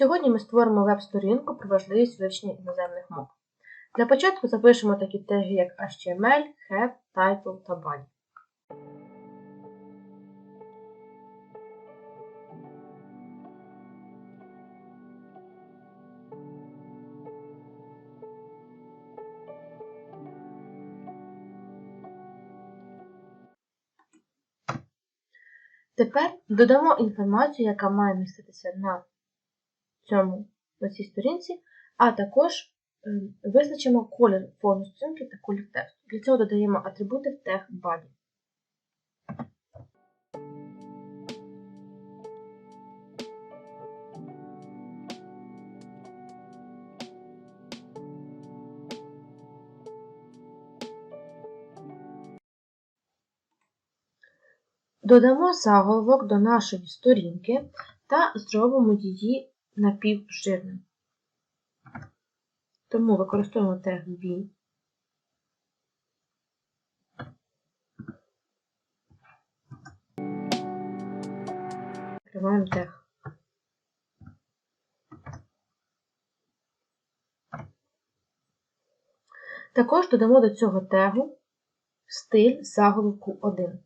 Сьогодні ми створимо веб-сторінку про важливість вивчення іноземних мов. Для початку запишемо такі теги, як HTML, head, title та body. Тепер додамо інформацію, яка має міститися на, цьому, на цій сторінці, а також е, визначимо колір фону сторінки та колір тексту. Для цього додаємо атрибути в тег body. Додамо заголовок до нашої сторінки та зробимо її напівжирним. Тому використовуємо тег B. Відкриваємо тег. Також додамо до цього тегу стиль заголовку 1.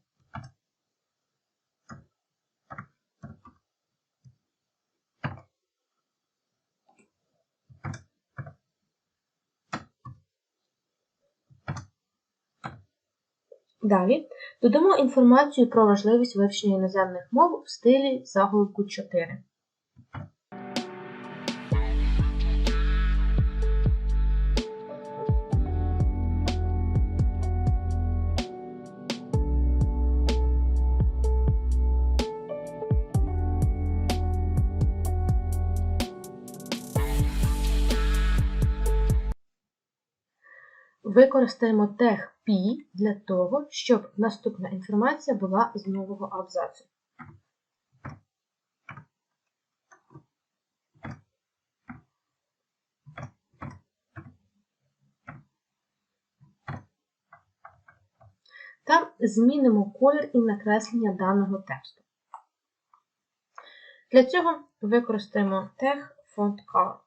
Далі додамо інформацію про важливість вивчення іноземних мов в стилі заголовку 4. Використаємо тег P для того, щоб наступна інформація була з нового абзацу. Та змінимо колір і накреслення даного тексту. Для цього використаємо тег Font Color.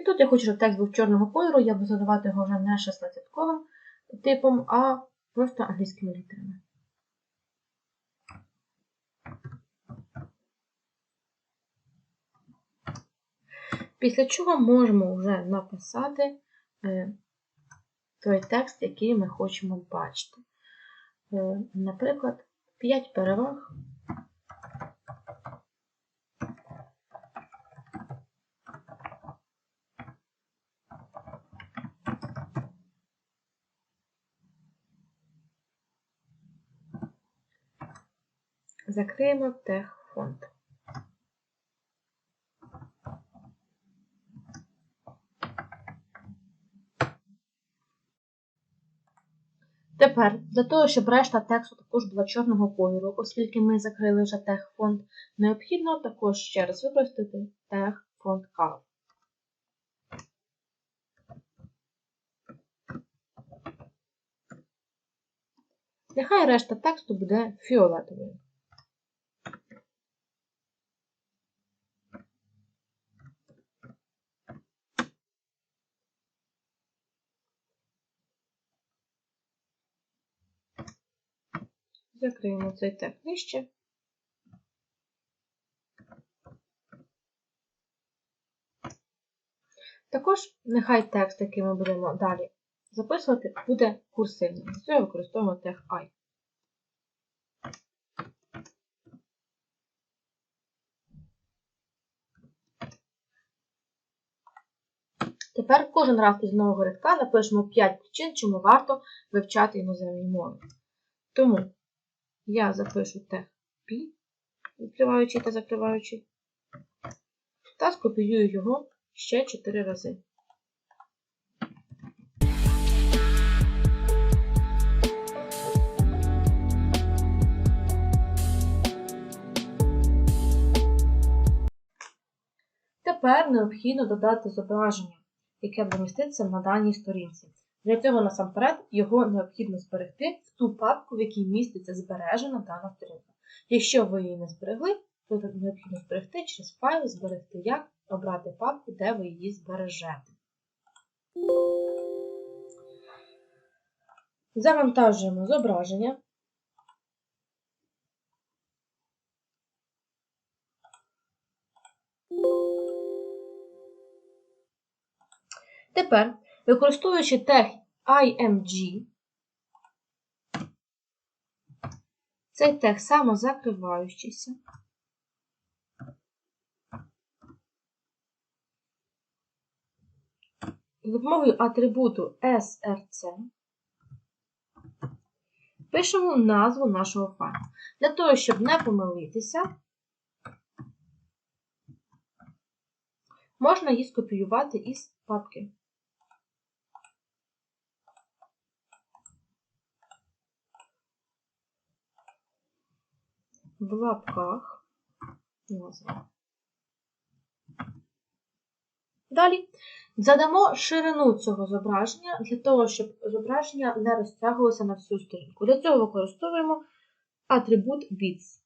І тут я хочу, щоб текст був чорного кольору, я буду задавати його вже не 16-ковим типом, а просто англійськими літерами. Після чого можемо вже написати е, той текст, який ми хочемо бачити. Е, наприклад, 5 переваг. Закриємо тег фонд. Тепер, для того, щоб решта тексту також була чорного кольору, оскільки ми закрили вже тег фонд, необхідно також ще раз використати тег фонд color. Нехай решта тексту буде фіолетовою. Закриємо цей тег нижче. Також нехай текст, який ми будемо далі записувати, буде курсивним. Для цього використовуємо тег I. Тепер кожен раз із нового рядка напишемо 5 причин, чому варто вивчати іноземні мови. Тому я запишу тег P, відкриваючи та закриваючи, та скопіюю його ще 4 рази. Тепер необхідно додати зображення яке буде міститися на даній сторінці. Для цього насамперед його необхідно зберегти в ту папку, в якій міститься збережена дана сторінка. Якщо ви її не зберегли, то необхідно зберегти через файл, зберегти як, обрати папку, де ви її збережете. Завантажуємо зображення. Тепер, використовуючи тег IMG, цей тег самозакриваючийся, з допомогою атрибуту SRC пишемо назву нашого файлу. Для того, щоб не помилитися, можна її скопіювати із папки. В лапках. Далі задамо ширину цього зображення для того, щоб зображення не розтягувалося на всю сторінку. Для цього використовуємо атрибут width.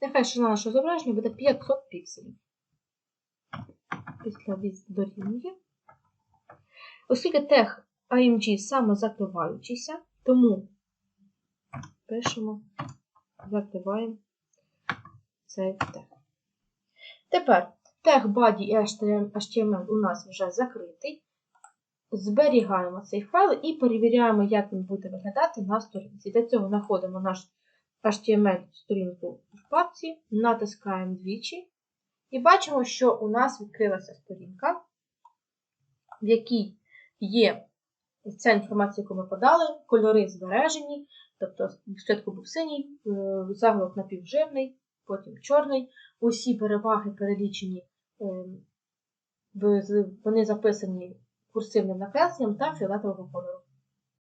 Нехай ширина нашого зображення буде 500 пікселів. Після дорівнює. Оскільки тег IMG самозакриваючийся, тому пишемо, закриваємо цей тег. Тепер тег body і HTML у нас вже закритий. Зберігаємо цей файл і перевіряємо, як він буде виглядати на сторінці. Для цього знаходимо наш HTML-сторінку в папці, натискаємо двічі і бачимо, що у нас відкрилася сторінка, в якій є ця інформація, яку ми подали, кольори збережені, тобто спочатку був синій, заголовок напівжирний, потім чорний. Усі переваги перелічені, вони записані курсивним накресленням та фіолетового кольору.